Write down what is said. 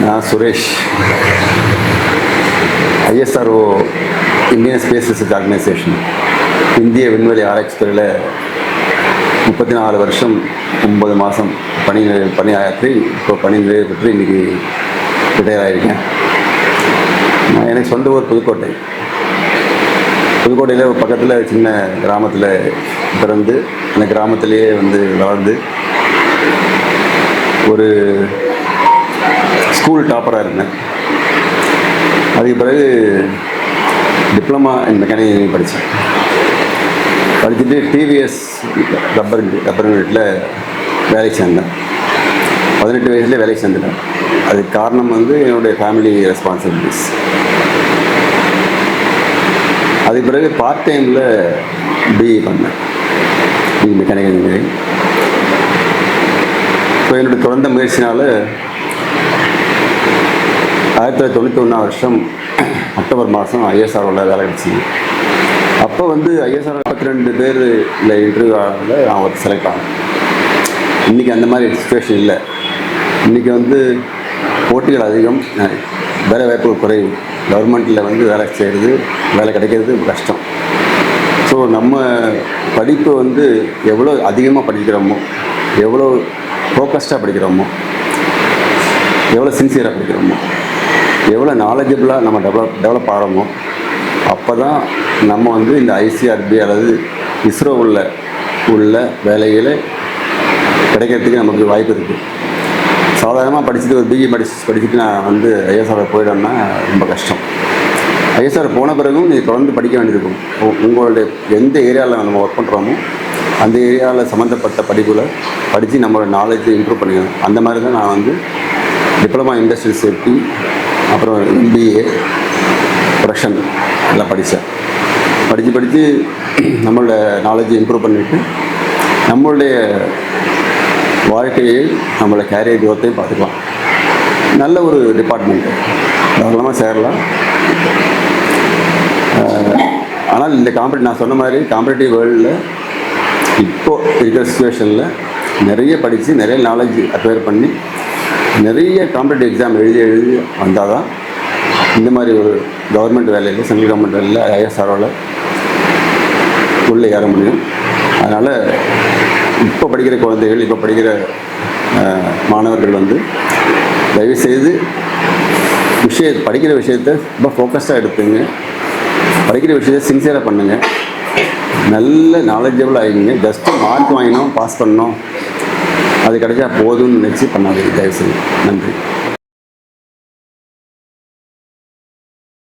நான் Suresh ISRO Indian space research organisation இந்திய விண்வெளி ஆராய்ச்சி துறையில் முப்பத்தி நாலு வருஷம் ஒம்பது மாதம் பணி பணி ஆற்றி இப்போ பணி நிறைவு பெற்று இன்றைக்கி ரிட்டையர் ஆகியிருக்கேன் நான் எனக்கு சொந்த ஊர் புதுக்கோட்டை புதுக்கோட்டையில் பக்கத்தில் சின்ன கிராமத்தில் பிறந்து அந்த கிராமத்திலேயே வந்து வளர்ந்து ஒரு ஸ்கூல் டாப்பராக இருந்தேன். அதுக்கு பிறகு டிப்ளமா இன் மெக்கானிக் இன்ஜினியரிங் படித்தேன் படிச்சுட்டு டிவிஎஸ் ரப்பர் ரப்பர் யூனிட்டில் வேலைக்கு சேர்ந்தேன். பதினெட்டு வயசுலேயே வேலைக்கு சேர்ந்துட்டேன். அதுக்கு காரணம் வந்து என்னுடைய ஃபேமிலி ரெஸ்பான்சிபிலிட்டிஸ் அதுக்கு பிறகு பார்ட் டைமில் பிஇ பண்ணேன். பிஇ மெக்கானிக்கல் இன்ஜினியரிங் இப்போ என்னுடைய தொடர்ந்த முயற்சினால் ஆயிரத்தி தொள்ளாயிரத்தி தொண்ணூற்றி ஒன்றாம் வருஷம் அக்டோபர் மாதம் ஐஎஸ்ஆர்ஓவில் வேலை கிடச்சி அப்போ வந்து ஐஎஸ்ஆர் முப்பத்தி ரெண்டு பேர் இல்லை இன்டர்வியூ நான் ஒரு செலக்ட் ஆனேன். இன்றைக்கி அந்த மாதிரி சுச்சுவேஷன் இல்லை. இன்றைக்கி வந்து போட்டிகள் அதிகம். வேலை வாய்ப்புகள் குறைவு. கவர்மெண்ட்டில் வந்து வேலை செய்கிறது வேலை கிடைக்கிறது கஷ்டம். ஸோ நம்ம படிப்பு வந்து எவ்வளோ அதிகமாக படிக்கிறோமோ எவ்வளோ ஃபோக்கஸ்டாக படிக்கிறோமோ எவ்வளோ சின்சியராக படிக்கிறோமோ எவ்வளோ நாலேஜபிளாக நம்ம டெவலப் டெவலப் ஆகிறோமோ அப்போ தான் நம்ம வந்து இந்த ஐசிஆர்பி அல்லது இஸ்ரோ உள்ள உள்ள வேலைகளை கிடைக்கிறதுக்கு நமக்கு வாய்ப்பு இருக்குது சாதாரணமாக படிச்சுட்டு ஒரு பிஇ படிச்சு படிச்சுட்டு நான் வந்து ஐஎஸ்ஆர் போயிட்டோம்னா ரொம்ப கஷ்டம். ஐஎஸ்ஆர் போன பிறகும் நீ தொடர்ந்து படிக்க வேண்டியிருக்கும் உ- உங்களுடைய எந்த ஏரியாவில் நம்ம ஒர்க் பண்ணுறோமோ அந்த ஏரியாவில் சம்மந்தப்பட்ட படிப்புகளை படித்து நம்மளோட நாலேஜை இம்ப்ரூவ் பண்ணிக்கணும். அந்த மாதிரி தான் நான் வந்து டிப்ளமா இண்டஸ்ட்ரியல் சேஃப்டி அப்புறம் எம்பிஏ ரஷன் எல்லாம் படித்தேன். படித்து படித்து நம்மளோட நாலேஜை இம்ப்ரூவ் பண்ணிவிட்டு நம்மளுடைய வாழ்க்கையை நம்மளோட கேரியர் குரோத்தையும் பார்த்துக்கலாம். நல்ல ஒரு டிபார்ட்மெண்ட்டு தாராளமாக சேரலாம். ஆனால் இந்த காம்படி நான் சொன்ன மாதிரி காம்படிட்டிவ் வேர்ல்டில் இப்போது இருக்கிற சுச்சுவேஷனில் நிறைய படித்து நிறைய நாலேஜ் அக்வயர் பண்ணி நிறைய காம்படிட்டிவ் எக்ஸாம் எழுதி எழுதி வந்தால் தான் இந்த மாதிரி ஒரு கவர்மெண்ட் வேலையில் சென்ட்ரல் கவர்மெண்ட் வேலையில் ஐஎஸ்ஆர்ஓவில் உள்ளே ஏற முடியும். அதனால் இப்போ படிக்கிற குழந்தைகள் இப்போ படிக்கிற மாணவர்கள் வந்து தயவுசெய்து விஷய படிக்கிற விஷயத்தை ரொம்ப ஃபோக்கஸ்டாக எடுத்துங்க. படிக்கிற விஷயத்தை சின்சியராக பண்ணுங்கள் நல்ல நாலேஜபிள் ஆகிங்க ஜஸ்ட்டு மார்க் வாங்கினோம் பாஸ் பண்ணோம் அது கிடைச்சா போதும்னு நினச்சி பண்ணாதீங்க தயவுசெய்து. நன்றி.